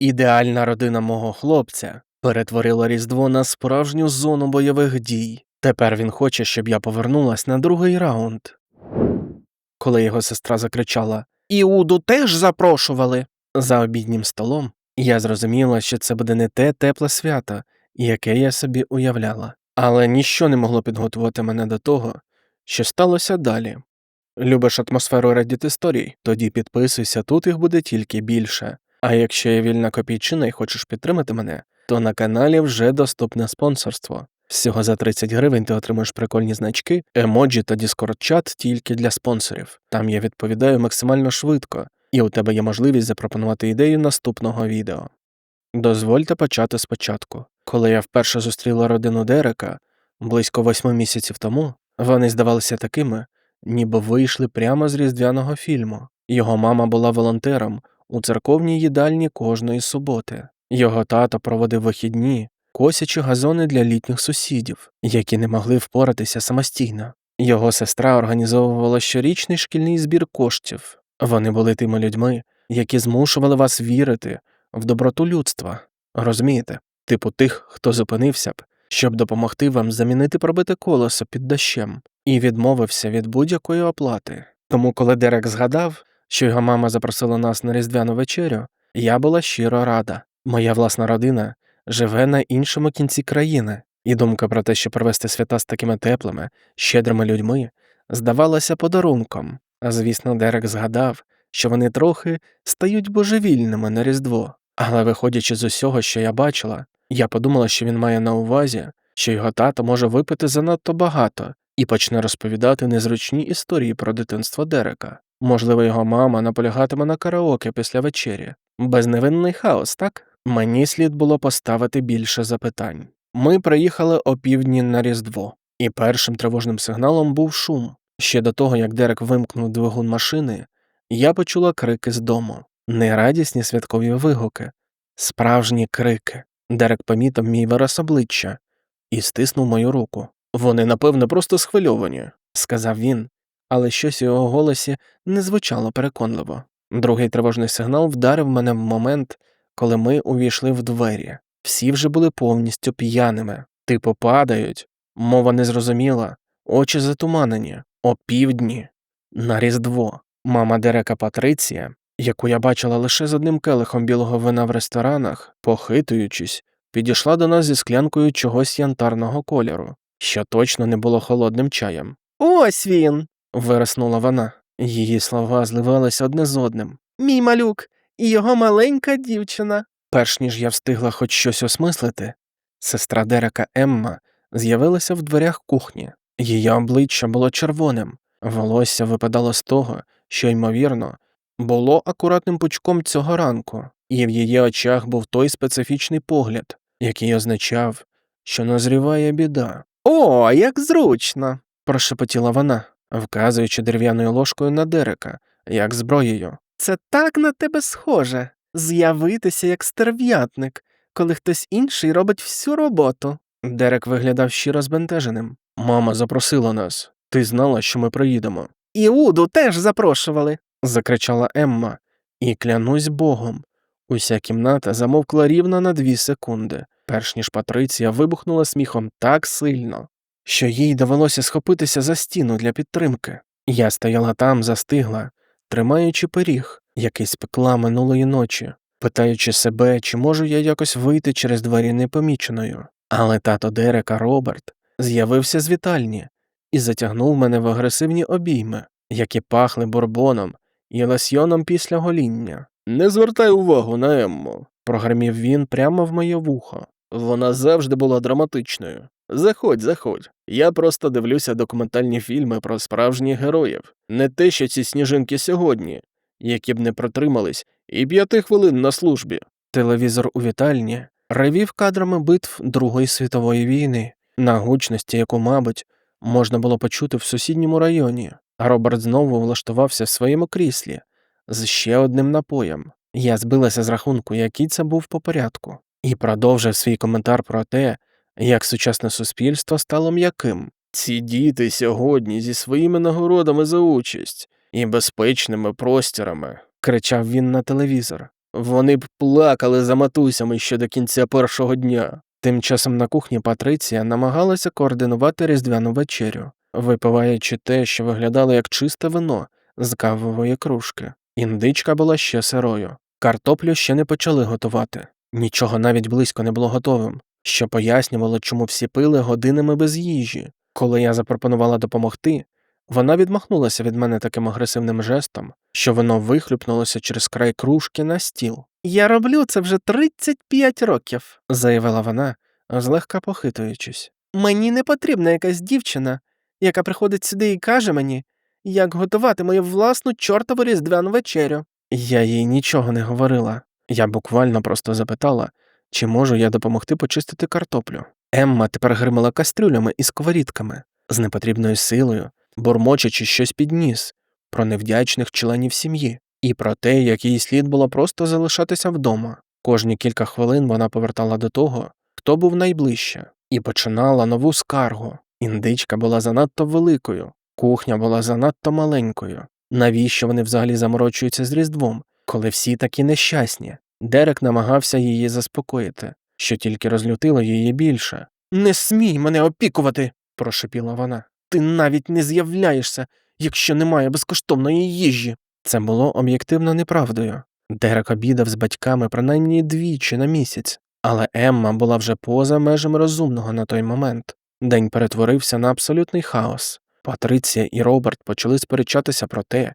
Ідеальна родина мого хлопця перетворила Різдво на справжню зону бойових дій. Тепер він хоче, щоб я повернулась на другий раунд. Коли його сестра закричала Іуду теж запрошували. За обіднім столом я зрозуміла, що це буде не те тепле свято, яке я собі уявляла. Але ніщо не могло підготувати мене до того, що сталося далі. Любиш атмосферу Reddit історій? Тоді підписуйся, тут їх буде тільки більше. А якщо є вільна копійчина і хочеш підтримати мене, то на каналі вже доступне спонсорство. Всього за 30 гривень ти отримаєш прикольні значки, емоджі та Discord-чат тільки для спонсорів. Там я відповідаю максимально швидко, і у тебе є можливість запропонувати ідею наступного відео. Дозвольте почати спочатку. Коли я вперше зустріла родину Дерека близько восьми місяців тому, вони здавалися такими, ніби вийшли прямо з різдвяного фільму. Його мама була волонтером у церковній їдальні кожної суботи. Його тато проводив вихідні, косячи газони для літніх сусідів, які не могли впоратися самостійно. Його сестра організовувала щорічний шкільний збір коштів. Вони були тими людьми, які змушували вас вірити в доброту людства. Розумієте, типу тих, хто зупинився б, щоб допомогти вам замінити пробите колесо під дощем, і відмовився від будь-якої оплати. Тому, коли Дерек згадав, що його мама запросила нас на різдвяну вечерю, я була щиро рада. Моя власна родина живе на іншому кінці країни, і думка про те, що провести свята з такими теплими, щедрими людьми, здавалася подарунком. А звісно, Дерек згадав, що вони трохи стають божевільними на Різдво. Але виходячи з усього, що я бачила, я подумала, що він має на увазі, що його тато може випити занадто багато і почне розповідати незручні історії про дитинство Дерека. Можливо, його мама наполягатиме на караоке після вечері. Безневинний хаос, так? Мені слід було поставити більше запитань. Ми приїхали опівдні на Різдво, і першим тривожним сигналом був шум. Ще до того, як Дерек вимкнув двигун машини, я почула крики з дому, нерадісні святкові вигуки, справжні крики. Дерек помітив мій вираз обличчя і стиснув мою руку. Вони, напевно, просто схвильовані, сказав він, але щось у його голосі не звучало переконливо. Другий тривожний сигнал вдарив мене в момент, коли ми увійшли в двері. Всі вже були повністю п'яними, типу падають, мова незрозуміла, очі затуманені, опівдні, на Різдво. Мама Дерека Патриція, яку я бачила лише з одним келихом білого вина в ресторанах, похитуючись, підійшла до нас зі склянкою чогось янтарного кольору, що точно не було холодним чаєм. Ось він. Вириснула вона. Її слова зливалися одне з одним. Мій малюк і його маленька дівчина. Перш ніж я встигла хоч щось осмислити, сестра Дерека Емма з'явилася в дверях кухні. Її обличчя було червоним, волосся випадало з того, що, ймовірно, було акуратним пучком цього ранку, і в її очах був той специфічний погляд, який означав, що назріває біда. О, як зручно. прошепотіла вона, вказуючи дерев'яною ложкою на Дерека, як зброєю. Це так на тебе схоже з'явитися як стерв'ятник, коли хтось інший робить всю роботу. Дерек виглядав щиро збентеженим. Мама запросила нас. Ти знала, що ми приїдемо. Іуду теж запрошували. закричала Емма, і клянусь богом. Уся кімната замовкла рівно на дві секунди, перш ніж Патриція вибухнула сміхом так сильно, що їй довелося схопитися за стіну для підтримки. Я стояла там, застигла, тримаючи пиріг, який спекла минулої ночі, питаючи себе, чи можу я якось вийти через двері непоміченою. Але тато Дерека Роберт з'явився з вітальні і затягнув мене в агресивні обійми, які пахли бурбоном і лосьйоном після гоління. Не звертай увагу на Емму, прогримів він прямо в моє вухо. Вона завжди була драматичною. Заходь, заходь. Я просто дивлюся документальні фільми про справжніх героїв, не те, що ці сніжинки сьогодні, які б не протримались, і п'яти хвилин на службі. Телевізор у вітальні ревів кадрами битв Другої світової війни, на гучності, яку, мабуть, можна було почути в сусідньому районі. Роберт знову влаштувався в своєму кріслі з ще одним напоєм. Я збилася з рахунку, який це був по порядку, і продовжив свій коментар про те, як сучасне суспільство стало м'яким. Ці діти сьогодні зі своїми нагородами за участь і безпечними простірами, кричав він на телевізор. Вони б плакали за матусями ще до кінця першого дня. Тим часом на кухні Патриція намагалася координувати різдвяну вечерю, випиваючи те, що виглядало як чисте вино з кавової кружки. Індичка була ще сирою. Картоплю ще не почали готувати. Нічого навіть близько не було готовим, що пояснювало, чому всі пили годинами без їжі. Коли я запропонувала допомогти, вона відмахнулася від мене таким агресивним жестом, що воно вихлюпнулося через край кружки на стіл. Я роблю це вже 35 років, заявила вона, злегка похитуючись. Мені не потрібна якась дівчина, яка приходить сюди і каже мені, як готувати мою власну чортову різдвяну вечерю. Я їй нічого не говорила. Я буквально просто запитала, чи можу я допомогти почистити картоплю. Емма тепер гримала кастрюлями і сковорідками з непотрібною силою, бурмочучи щось під ніс про невдячних членів сім'ї і про те, як їй слід було просто залишатися вдома. Кожні кілька хвилин вона повертала до того, хто був найближче, і починала нову скаргу. Індичка була занадто великою, кухня була занадто маленькою. Навіщо вони взагалі заморочуються з Різдвом, коли всі такі нещасні? Дерек намагався її заспокоїти, що тільки розлютило її більше. Не смій мене опікувати, прошепіла вона. Ти навіть не з'являєшся, якщо немає безкоштовної їжі. Це було об'єктивно неправдою. Дерек обідав з батьками принаймні двічі на місяць, але Емма була вже поза межами розумного на той момент. День перетворився на абсолютний хаос. Патриція і Роберт почали сперечатися про те,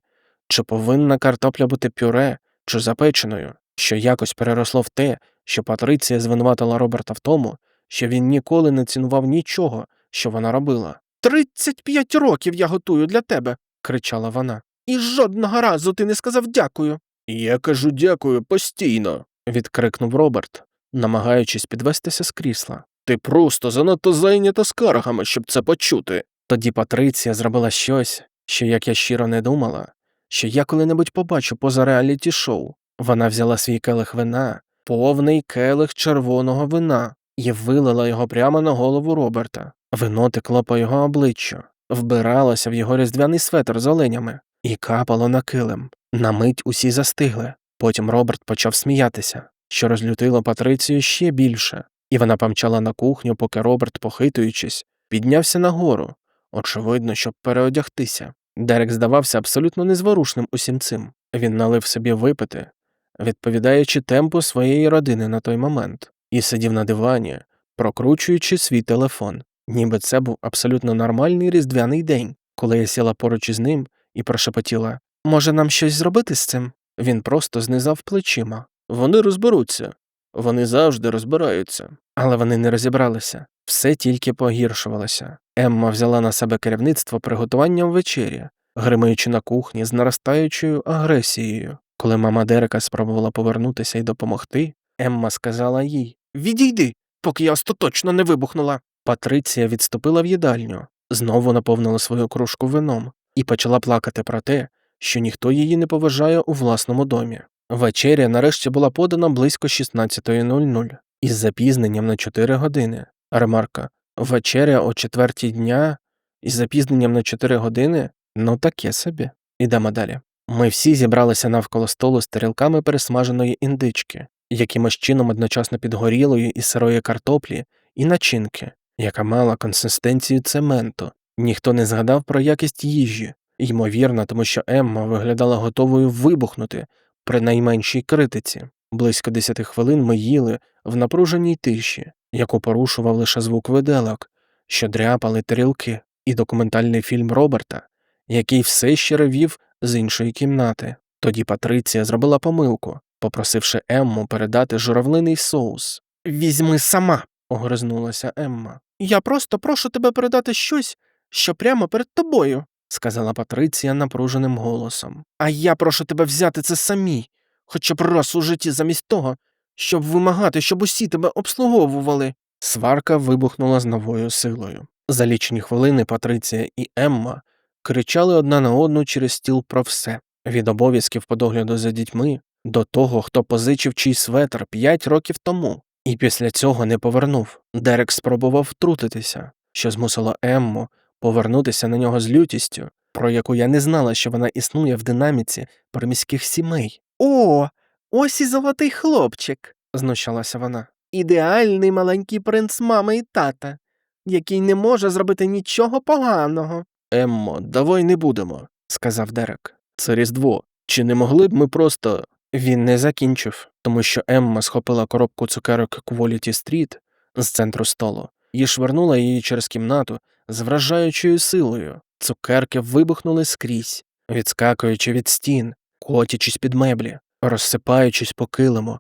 чи повинна картопля бути пюре чи запеченою, що якось переросло в те, що Патриція звинуватила Роберта в тому, що він ніколи не цінував нічого, що вона робила. Тридцять п'ять років я готую для тебе, кричала вона. І жодного разу ти не сказав дякую. Я кажу дякую постійно, відкрикнув Роберт, намагаючись підвестися з крісла. Ти просто занадто зайнята скаргами, щоб це почути. Тоді Патриція зробила щось, що, як я щиро не думала, що я коли-небудь побачу поза реаліті шоу. Вона взяла свій келих вина, повний келих червоного вина, і вилила його прямо на голову Роберта. Вино текло по його обличчю, вбиралося в його різдвяний светр з оленями і капало на килим. На мить усі застигли. Потім Роберт почав сміятися, що розлютило Патрицію ще більше, і вона помчала на кухню, поки Роберт, похитуючись, піднявся нагору, очевидно, щоб переодягтися. Дерек здавався абсолютно незворушним усім цим. Він налив собі випити, відповідаючи темпу своєї родини на той момент, і сидів на дивані, прокручуючи свій телефон, ніби це був абсолютно нормальний різдвяний день, коли я сіла поруч із ним і прошепотіла Може, нам щось зробити з цим? Він просто знизав плечима. Вони розберуться. Вони завжди розбираються. Але вони не розібралися. Все тільки погіршувалося. Емма взяла на себе керівництво приготуванням вечері, гримаючи на кухні з наростаючою агресією. Коли мама Дерека спробувала повернутися і допомогти, Емма сказала їй Відійди, поки я остаточно не вибухнула. Патриція відступила в їдальню, знову наповнила свою кружку вином і почала плакати про те, що ніхто її не поважає у власному домі. Вечеря нарешті була подана близько 16.00 із запізненням на 4 години. Ремарка вечеря о четвертій дня із запізненням на 4 години? Ну таке собі. Ідемо далі. Ми всі зібралися навколо столу з тарілками пересмаженої індички, якимось чином одночасно підгорілої і сирої картоплі, і начинки, яка мала консистенцію цементу. Ніхто не згадав про якість їжі, ймовірно, тому що Емма виглядала готовою вибухнути при найменшій критиці. Близько десяти хвилин ми їли в напруженій тиші, яку порушував лише звук виделок, що дряпали тарілки, і документальний фільм Роберта, який все ще ревів з іншої кімнати. Тоді Патриція зробила помилку, попросивши Емму передати журавлиний соус. Візьми сама, огризнулася Емма. Я просто прошу тебе передати щось, що прямо перед тобою, сказала Патриція напруженим голосом. А я прошу тебе взяти це самі, хоча б раз у житті замість того, щоб вимагати, щоб усі тебе обслуговували. Сварка вибухнула з новою силою. За лічені хвилини Патриція і Емма кричали одна на одну через стіл про все від обов'язків по догляду за дітьми до того, хто позичив чий светр п'ять років тому, і після цього не повернув. Дерек спробував втрутитися, що змусило Емму повернутися на нього з лютістю, про яку я не знала, що вона існує в динаміці приміських сімей. О, Ось і золотий хлопчик, знущалася вона. Ідеальний маленький принц мами і тата, який не може зробити нічого поганого. Еммо, давай не будемо, сказав Дерек. Це Різдво. Чи не могли б ми просто. Він не закінчив, тому що Емма схопила коробку цукерок Quality Street з центру столу і швирнула її через кімнату з вражаючою силою. Цукерки вибухнули скрізь, відскакуючи від стін, котячись під меблі, розсипаючись по килиму,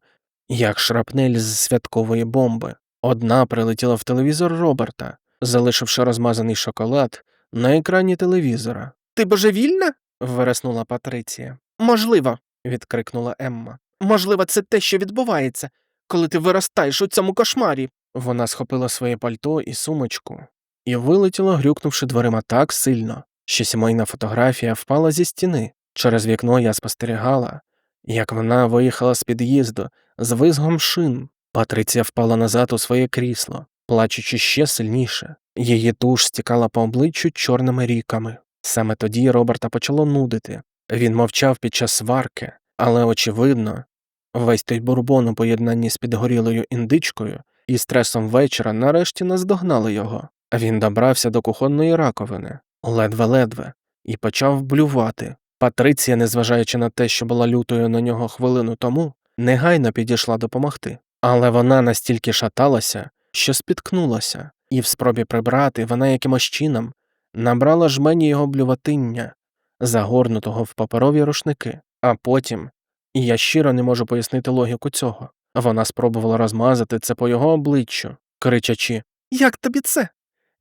як шрапнель з святкової бомби. Одна прилетіла в телевізор Роберта, залишивши розмазаний шоколад на екрані телевізора. Ти божевільна? вереснула Патриція. Можливо, відкрикнула Емма. Можливо, це те, що відбувається, коли ти виростаєш у цьому кошмарі. Вона схопила своє пальто і сумочку і вилетіла, грюкнувши дверима так сильно, що сімейна фотографія впала зі стіни. Через вікно я спостерігала, як вона виїхала з під'їзду з визгом шин. Патриція впала назад у своє крісло, плачучи ще сильніше. Її туш стікала по обличчю чорними ріками. Саме тоді Роберта почало нудити. Він мовчав під час сварки, але, очевидно, весь той бурбон у поєднанні з підгорілою індичкою і стресом вечора нарешті наздогнали його. Він добрався до кухонної раковини, ледве-ледве, і почав блювати. Патриція, незважаючи на те, що була лютою на нього хвилину тому, негайно підійшла допомогти. Але вона настільки шаталася, що спіткнулася, і в спробі прибрати вона якимось чином набрала жмені його блюватиння, загорнутого в паперові рушники, а потім, і я щиро не можу пояснити логіку цього, вона спробувала розмазати це по його обличчю, кричачи Як тобі це?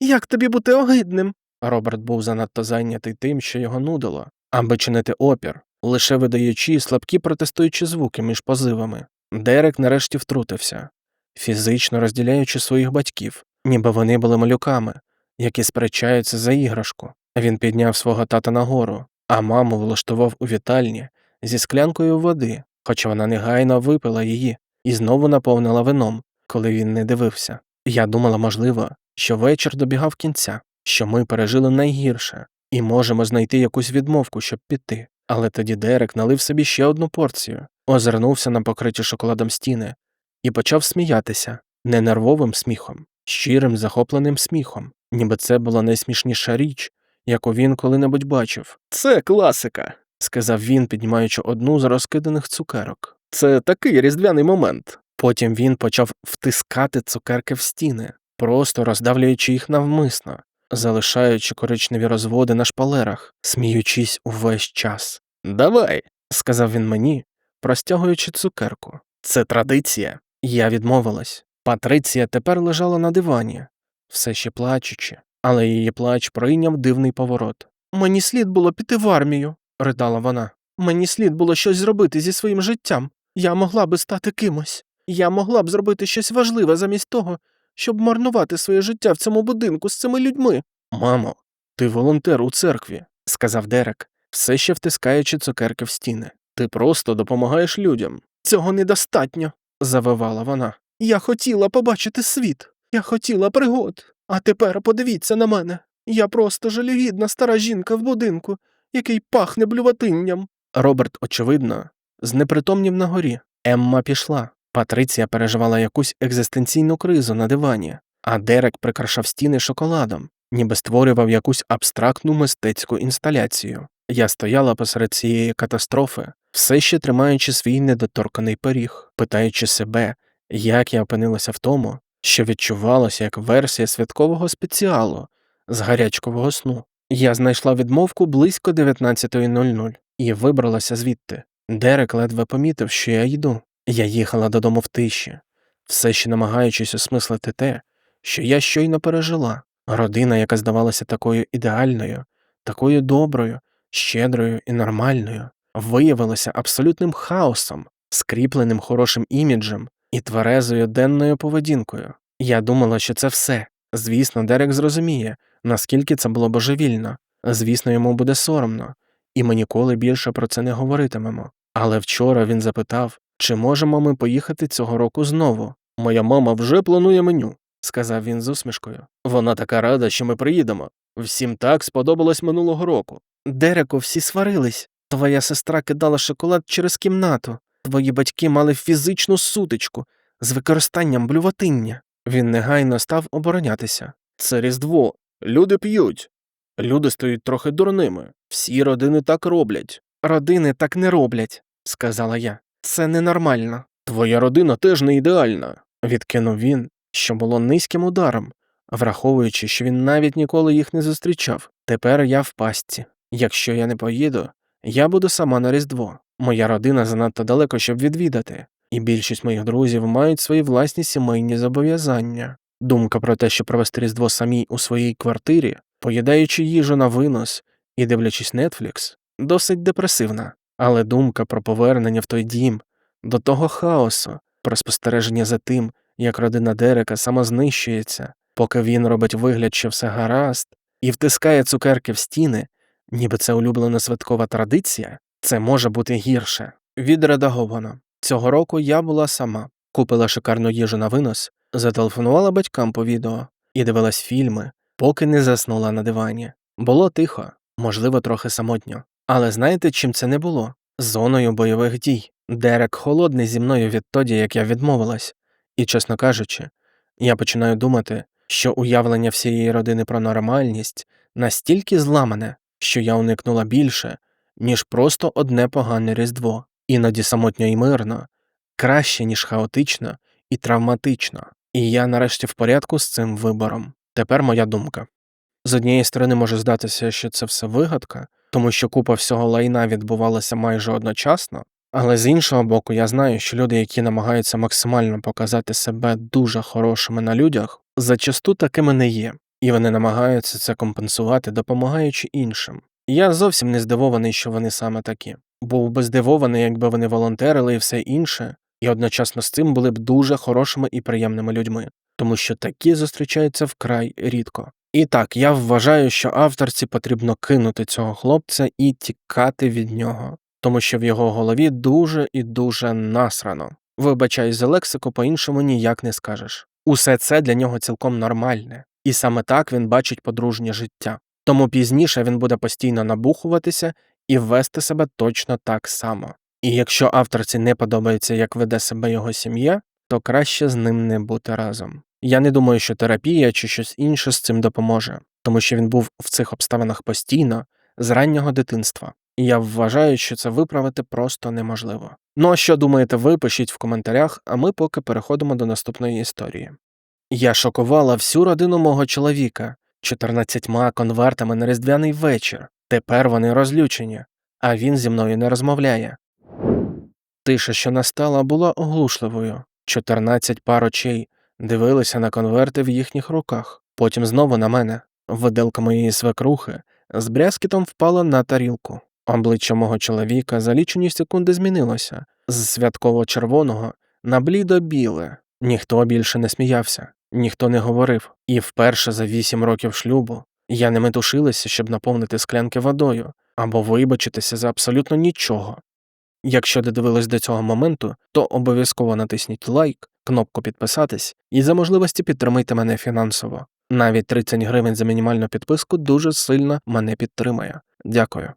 Як тобі бути огидним? Роберт був занадто зайнятий тим, що його нудило, аби чинити опір, лише видаючи слабкі протестуючі звуки між позивами. Дерек нарешті втрутився, фізично розділяючи своїх батьків, ніби вони були малюками, які сперечаються за іграшку. Він підняв свого тата нагору, а маму влаштував у вітальні зі склянкою води, хоча вона негайно випила її і знову наповнила вином, коли він не дивився. Я думала, можливо, що вечір добігав кінця, що ми пережили найгірше, і можемо знайти якусь відмовку, щоб піти. Але тоді Дерек налив собі ще одну порцію, озирнувся на покриті шоколадом стіни і почав сміятися не нервовим сміхом, щирим захопленим сміхом, ніби це була найсмішніша річ, яку він коли-небудь бачив. Це класика, сказав він, піднімаючи одну з розкиданих цукерок. Це такий різдвяний момент. Потім він почав втискати цукерки в стіни, просто роздавлюючи їх навмисно, залишаючи коричневі розводи на шпалерах, сміючись увесь час. Давай, сказав він мені, простягуючи цукерку. Це традиція. Я відмовилась. Патриція тепер лежала на дивані, все ще плачучи, але її плач прийняв дивний поворот. Мені слід було піти в армію, ридала вона. Мені слід було щось зробити зі своїм життям. Я могла би стати кимось. Я могла б зробити щось важливе замість того, щоб марнувати своє життя в цьому будинку з цими людьми. Мамо, ти волонтер у церкві, сказав Дерек, все ще втискаючи цукерки в стіни. Ти просто допомагаєш людям. Цього недостатньо, завивала вона. Я хотіла побачити світ, я хотіла пригод. А тепер подивіться на мене. Я просто жалюгідна стара жінка в будинку, який пахне блюватинням. Роберт, очевидно, знепритомнів на горі. Емма пішла. Патриція переживала якусь екзистенційну кризу на дивані, а Дерек прикрашав стіни шоколадом, ніби створював якусь абстрактну мистецьку інсталяцію. Я стояла посеред цієї катастрофи, все ще тримаючи свій недоторканий пиріг, питаючи себе, як я опинилася в тому, що відчувалося як версія святкового спеціалу з гарячкового сну. Я знайшла відмовку близько 19.00 і вибралася звідти. Дерек ледве помітив, що я йду. Я їхала додому в тиші, все ще намагаючись осмислити те, що я щойно пережила. Родина, яка здавалася такою ідеальною, такою доброю, щедрою і нормальною, виявилася абсолютним хаосом, скріпленим хорошим іміджем і тверезою денною поведінкою. Я думала, що це все. Звісно, Дерек зрозуміє, наскільки це було божевільно. Звісно, йому буде соромно, і ми ніколи більше про це не говоритимемо. Але вчора він запитав, чи можемо ми поїхати цього року знову. Моя мама вже планує меню, сказав він з усмішкою. Вона така рада, що ми приїдемо. Всім так сподобалось минулого року. Дереку, всі сварились. Твоя сестра кидала шоколад через кімнату. Твої батьки мали фізичну сутичку з використанням блюватиння. Він негайно став оборонятися. Це Різдво. Люди п'ють. Люди стають трохи дурними. Всі родини так роблять. Родини так не роблять, сказала я. Це ненормально. Твоя родина теж не ідеальна, відкинув він, що було низьким ударом, враховуючи, що він навіть ніколи їх не зустрічав. Тепер я в пастці. Якщо я не поїду, я буду сама на Різдво. Моя родина занадто далеко, щоб відвідати, і більшість моїх друзів мають свої власні сімейні зобов'язання. Думка про те, що провести Різдво самій у своїй квартирі, поїдаючи їжу на винос і дивлячись Netflix, досить депресивна. Але думка про повернення в той дім, до того хаосу, про спостереження за тим, як родина Дерека самознищується, поки він робить вигляд, що все гаразд, і втискає цукерки в стіни, ніби це улюблена святкова традиція, це може бути гірше. Відредаговано. Цього року я була сама, купила шикарну їжу на винос, зателефонувала батькам по відео і дивилась фільми, поки не заснула на дивані. Було тихо, можливо, трохи самотньо. Але знаєте, чим це не було? Зоною бойових дій. Дерек холодний зі мною відтоді, як я відмовилась. І, чесно кажучи, я починаю думати, що уявлення всієї родини про нормальність настільки зламане, що я уникнула більше, ніж просто одне погане різдво, іноді самотньо і мирно, краще, ніж хаотично і травматично. І я нарешті в порядку з цим вибором. Тепер моя думка. З однієї сторони може здатися, що це все вигадка, тому що купа всього лайна відбувалася майже одночасно, але з іншого боку, я знаю, що люди, які намагаються максимально показати себе дуже хорошими на людях, зачасту такими не є, і вони намагаються це компенсувати, допомагаючи іншим. Я зовсім не здивований, що вони саме такі. Був би здивований, якби вони волонтерили і все інше, і одночасно з цим були б дуже хорошими і приємними людьми, тому що такі зустрічаються вкрай рідко. І так, я вважаю, що авторці потрібно кинути цього хлопця і тікати від нього, тому що в його голові дуже і дуже насрано. Вибачаюсь за лексику, по-іншому ніяк не скажеш. Усе це для нього цілком нормальне, і саме так він бачить подружнє життя. Тому пізніше він буде постійно набухуватися і вести себе точно так само. І якщо авторці не подобається, як веде себе його сім'я, то краще з ним не бути разом. Я не думаю, що терапія чи щось інше з цим допоможе, тому що він був в цих обставинах постійно з раннього дитинства, і я вважаю, що це виправити просто неможливо. Ну а що думаєте ви, пишіть в коментарях, а ми поки переходимо до наступної історії. Я шокувала всю родину мого чоловіка 14 конвертами на різдвяний вечір. Тепер вони розлючені, а він зі мною не розмовляє. Тиша, що настала, була оглушливою. 14 пар очей дивилися на конверти в їхніх руках, потім знову на мене. Виделка моєї свекрухи з брязкітом впала на тарілку. Обличчя мого чоловіка за лічені секунди змінилося з святково-червоного на блідо-біле. Ніхто більше не сміявся, ніхто не говорив, і вперше за вісім років шлюбу я не метушилася, щоб наповнити склянки водою або вибачитися за абсолютно нічого. Якщо додивились до цього моменту, то обов'язково натисніть лайк, кнопку підписатись і за можливості підтримайте мене фінансово. Навіть 30 гривень за мінімальну підписку дуже сильно мене підтримає. Дякую.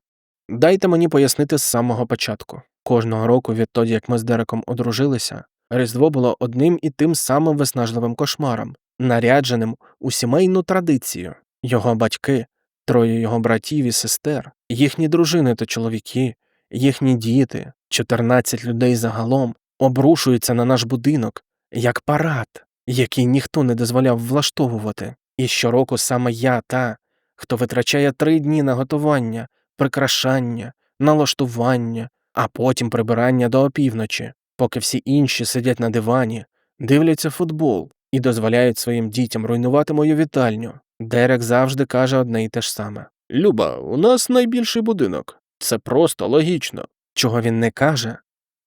Дайте мені пояснити з самого початку. Кожного року, відтоді як ми з Дереком одружилися, Різдво було одним і тим самим виснажливим кошмаром, нарядженим у сімейну традицію. Його батьки, троє його братів і сестер, їхні дружини та чоловіки, їхні діти, 14 людей загалом обрушуються на наш будинок як парад, який ніхто не дозволяв влаштовувати. І щороку саме я та, хто витрачає три дні на готування, прикрашання, налаштування, а потім прибирання до опівночі, поки всі інші сидять на дивані, дивляться футбол і дозволяють своїм дітям руйнувати мою вітальню. Дерек завжди каже одне й те ж саме Люба, у нас найбільший будинок. Це просто логічно. Чого він не каже,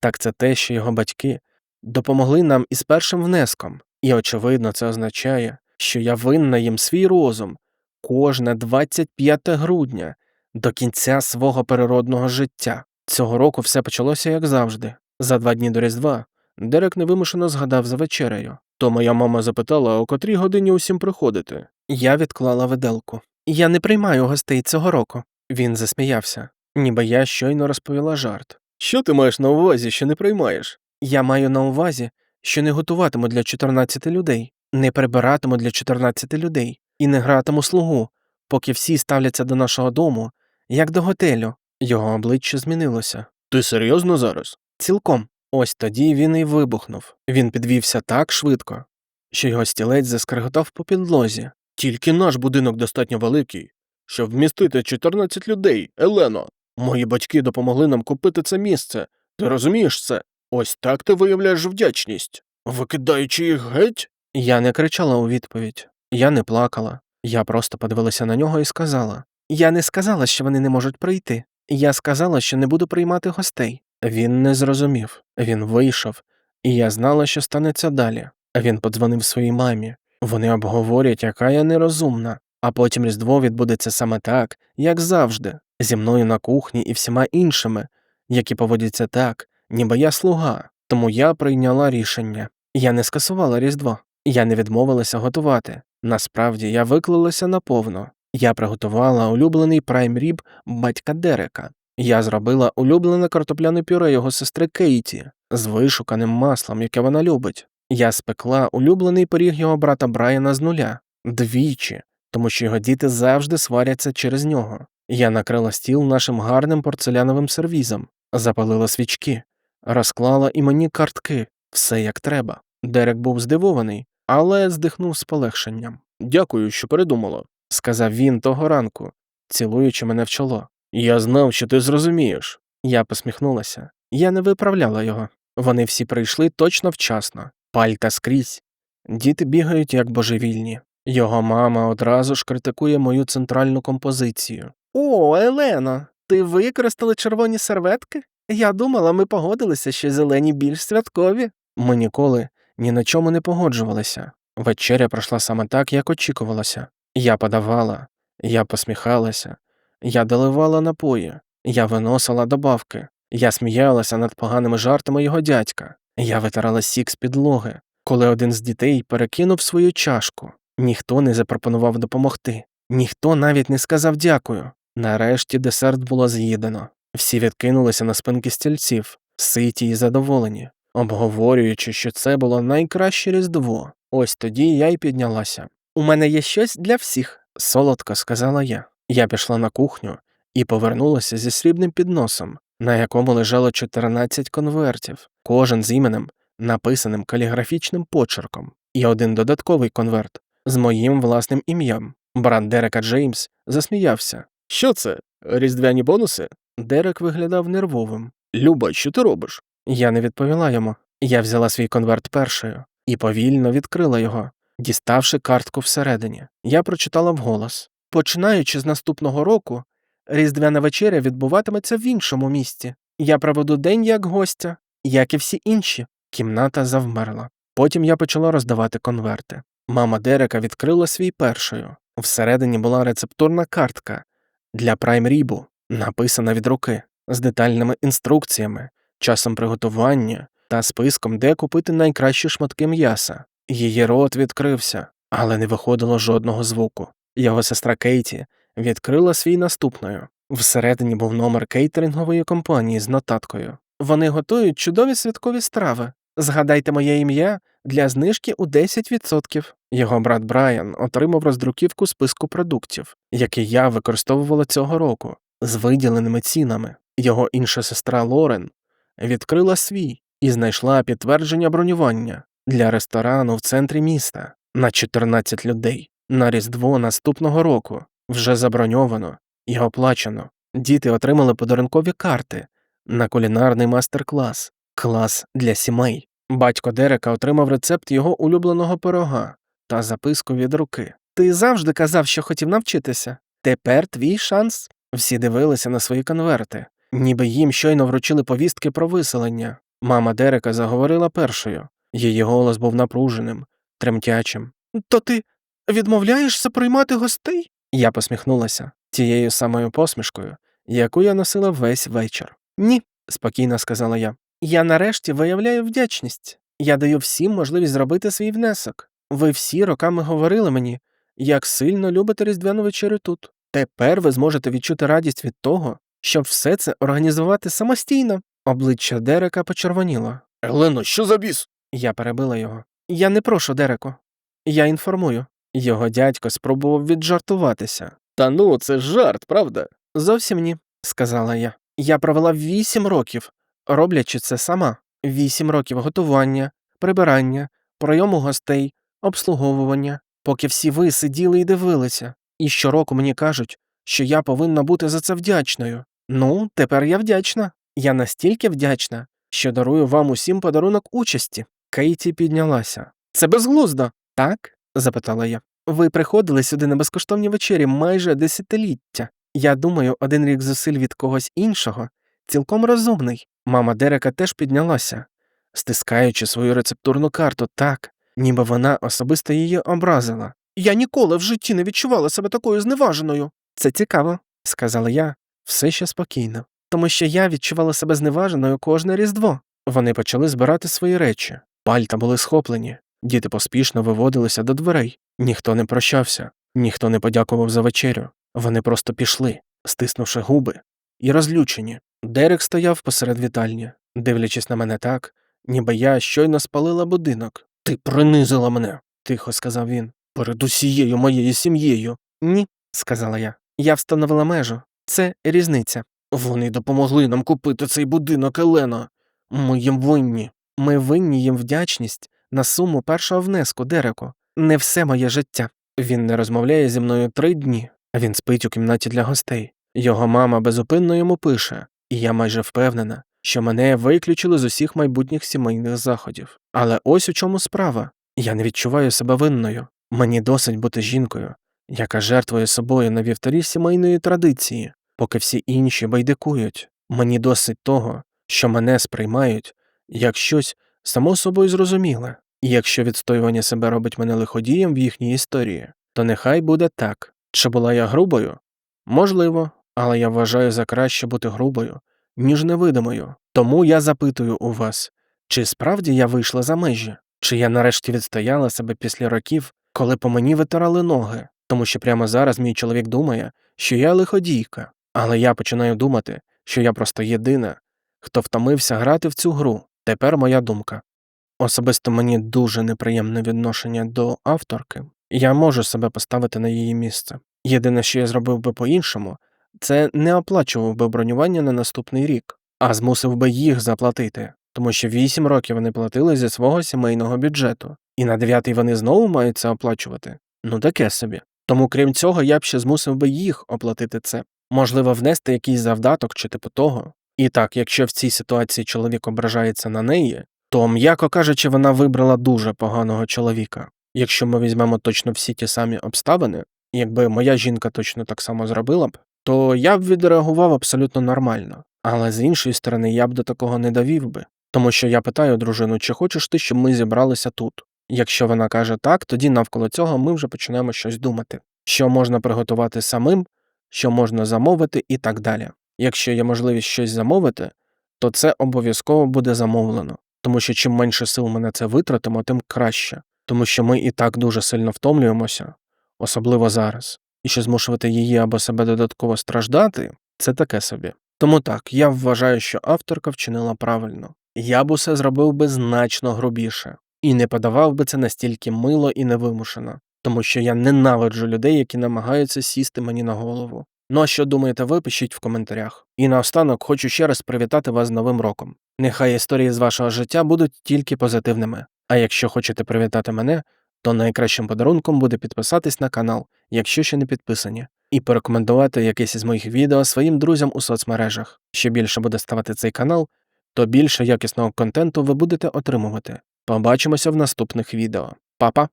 так це те, що його батьки допомогли нам із першим внеском, і, очевидно, це означає, що я винна їм свій розум кожне 25 грудня до кінця свого природного життя. Цього року все почалося як завжди. За два дні до Різдва Дерек невимушено згадав за вечерею. То моя мама запитала, о котрій годині усім приходити. Я відклала виделку. Я не приймаю гостей цього року. Він засміявся, ніби я щойно розповіла жарт. Що ти маєш на увазі, що не приймаєш? Я маю на увазі, що не готуватиму для 14 людей, не прибиратиму для 14 людей і не гратиму слугу, поки всі ставляться до нашого дому, як до готелю. Його обличчя змінилося. Ти серйозно зараз? Цілком. Ось тоді він і вибухнув. Він підвівся так швидко, що його стілець заскриготав по підлозі. Тільки наш будинок достатньо великий, щоб вмістити 14 людей, Елено. Мої батьки допомогли нам купити це місце. Ти розумієш це? Ось так ти виявляєш вдячність, викидаючи їх геть. Я не кричала у відповідь, я не плакала. Я просто подивилася на нього і сказала Я не сказала, що вони не можуть прийти. Я сказала, що не буду приймати гостей. Він не зрозумів. Він вийшов, і я знала, що станеться далі. Він подзвонив своїй мамі. Вони обговорять, яка я нерозумна, а потім Різдво відбудеться саме так, як завжди, зі мною на кухні і всіма іншими, які поводяться так, ніби я слуга. Тому я прийняла рішення. Я не скасувала Різдво, я не відмовилася готувати. Насправді я виклалася наповно. Я приготувала улюблений прайм-ріб батька Дерека. Я зробила улюблене картопляне пюре його сестри Кейті з вишуканим маслом, яке вона любить. Я спекла улюблений пиріг його брата Брайана з нуля двічі, тому що його діти завжди сваряться через нього. Я накрила стіл нашим гарним порцеляновим сервізом, запалила свічки, розклала і мені картки, все як треба. Дерек був здивований, але здихнув з полегшенням. Дякую, що передумала, сказав він того ранку, цілуючи мене в чоло. Я знав, що ти зрозумієш. Я посміхнулася. Я не виправляла його. Вони всі прийшли точно вчасно, пальта скрізь. Діти бігають як божевільні. Його мама одразу ж критикує мою центральну композицію. О, Елено, ти використали червоні серветки? Я думала, ми погодилися, що зелені більш святкові. Ми ніколи ні на чому не погоджувалися. Вечеря пройшла саме так, як очікувалося. Я подавала, я посміхалася, я доливала напої, я виносила добавки, я сміялася над поганими жартами його дядька, я витирала сік з підлоги, коли один з дітей перекинув свою чашку. Ніхто не запропонував допомогти, ніхто навіть не сказав дякую. Нарешті десерт було з'їдено. Всі відкинулися на спинки стільців, ситі й задоволені, обговорюючи, що це було найкраще різдво. Ось тоді я й піднялася. У мене є щось для всіх, солодко сказала я. Я пішла на кухню і повернулася зі срібним підносом, на якому лежало 14 конвертів, кожен з іменем, написаним каліграфічним почерком, і один додатковий конверт з моїм власним ім'ям. Брат Дерека Джеймс засміявся. Що це? Різдвяні бонуси? Дерек виглядав нервовим. Люба, що ти робиш? Я не відповіла йому. Я взяла свій конверт першою і повільно відкрила його, діставши картку всередині. Я прочитала вголос. Починаючи з наступного року, різдвяна вечеря відбуватиметься в іншому місці. Я проведу день як гостя, як і всі інші. Кімната завмерла. Потім я почала роздавати конверти. Мама Дерека відкрила свій першою. Всередині була рецептурна картка для прайм-рібу, написана від руки, з детальними інструкціями, часом приготування та списком, де купити найкращі шматки м'яса. Її рот відкрився, але не виходило жодного звуку. Його сестра Кейті відкрила свій наступною. Всередині був номер кейтерингової компанії з нотаткою. Вони готують чудові святкові страви. Згадайте моє ім'я для знижки у 10%. Його брат Брайан отримав роздруківку списку продуктів, який я використовувала цього року, з виділеними цінами. Його інша сестра Лорен відкрила свій і знайшла підтвердження бронювання для ресторану в центрі міста на 14 людей. На Різдво наступного року вже заброньовано і оплачено. Діти отримали подарункові карти на кулінарний мастер-клас, клас для сімей. Батько Дерека отримав рецепт його улюбленого пирога та записку від руки. Ти завжди казав, що хотів навчитися. Тепер твій шанс. Всі дивилися на свої конверти, ніби їм щойно вручили повістки про виселення. Мама Дерека заговорила першою. Її голос був напруженим, тремтячим. То ти відмовляєшся приймати гостей? Я посміхнулася тією самою посмішкою, яку я носила весь вечір. Ні, спокійно сказала я. Я нарешті виявляю вдячність. Я даю всім можливість зробити свій внесок. Ви всі роками говорили мені, як сильно любите різдвяну вечерю тут. Тепер ви зможете відчути радість від того, щоб все це організувати самостійно. Обличчя Дерека почервоніло. Елено, що за біс? Я перебила його. Я не прошу Дереку. Я інформую. Його дядько спробував віджартуватися. Та ну, це жарт, правда? Зовсім ні, сказала я. Я провела вісім років, роблячи це сама. Вісім років готування, прибирання, прийому гостей, обслуговування, поки всі ви сиділи і дивилися. І щороку мені кажуть, що я повинна бути за це вдячною. Ну, тепер я вдячна. Я настільки вдячна, що дарую вам усім подарунок участі. Кейті піднялася. Це безглуздо. Так? Запитала я. Ви приходили сюди на безкоштовні вечері майже десятиліття. Я думаю, один рік зусиль від когось іншого цілком розумний. Мама Дерека теж піднялася, стискаючи свою рецептурну карту так, ніби вона особисто її образила. Я ніколи в житті не відчувала себе такою зневаженою. Це цікаво, сказала я, все ще спокійно, тому що я відчувала себе зневаженою кожне різдво. Вони почали збирати свої речі, пальта були схоплені, діти поспішно виводилися до дверей. Ніхто не прощався, ніхто не подякував за вечерю. Вони просто пішли, стиснувши губи, і розлючені. Дерек стояв посеред вітальні, дивлячись на мене так, ніби я щойно спалила будинок. Ти принизила мене, тихо сказав він. Перед усією моєю сім'єю. Ні, сказала я. Я встановила межу. Це різниця. Вони допомогли нам купити цей будинок, Елено. Ми їм винні. Ми винні їм вдячність на суму першого внеску, Дереку. Не все моє життя. Він не розмовляє зі мною три дні, він спить у кімнаті для гостей. Його мама безупинно йому пише, і я майже впевнена, що мене виключили з усіх майбутніх сімейних заходів. Але ось у чому справа. Я не відчуваю себе винною. Мені досить бути жінкою, яка жертвує собою на вівтарі сімейної традиції, поки всі інші байдикують. Мені досить того, що мене сприймають як щось само собою зрозуміле, якщо відстоювання себе робить мене лиходієм в їхній історії, то нехай буде так. Чи була я грубою? Можливо, але я вважаю за краще бути грубою, ніж невидимою. Тому я запитую у вас, чи справді я вийшла за межі, чи я нарешті відстояла себе після років, коли по мені витирали ноги, тому що прямо зараз мій чоловік думає, що я лиходійка, але я починаю думати, що я просто єдина, хто втомився грати в цю гру. Тепер моя думка. Особисто мені дуже неприємне відношення до авторки. Я можу себе поставити на її місце. Єдине, що я зробив би по-іншому, це не оплачував би бронювання на наступний рік, а змусив би їх заплатити, тому що вісім років вони платили зі свого сімейного бюджету, і на дев'ятий вони знову мають це оплачувати. Ну таке собі. Тому, крім цього, я б ще змусив би їх оплатити це. Можливо, внести якийсь завдаток чи типу того. І так, якщо в цій ситуації чоловік ображається на неї, то, м'яко кажучи, вона вибрала дуже поганого чоловіка. Якщо ми візьмемо точно всі ті самі обставини, якби моя жінка точно так само зробила б, то я б відреагував абсолютно нормально. Але з іншої сторони, я б до такого не довів би, тому що я питаю дружину, чи хочеш ти, щоб ми зібралися тут. Якщо вона каже так, тоді навколо цього ми вже починаємо щось думати, що можна приготувати самим, що можна замовити і так далі. Якщо є можливість щось замовити, то це обов'язково буде замовлено, тому що чим менше сил ми на це витратимо, тим краще, тому що ми і так дуже сильно втомлюємося, особливо зараз. І ще змушувати її або себе додатково страждати це таке собі. Тому так, я вважаю, що авторка вчинила правильно. Я б усе зробив би значно грубіше і не подавав би це настільки мило і невимушено, тому що я ненавиджу людей, які намагаються сісти мені на голову. Ну а що думаєте ви, пишіть в коментарях. І наостанок хочу ще раз привітати вас з Новим роком. Нехай історії з вашого життя будуть тільки позитивними. А якщо хочете привітати мене, то найкращим подарунком буде підписатись на канал, якщо ще не підписані, і порекомендувати якесь із моїх відео своїм друзям у соцмережах. Що більше буде ставати цей канал, то більше якісного контенту ви будете отримувати. Побачимося в наступних відео. Па-па!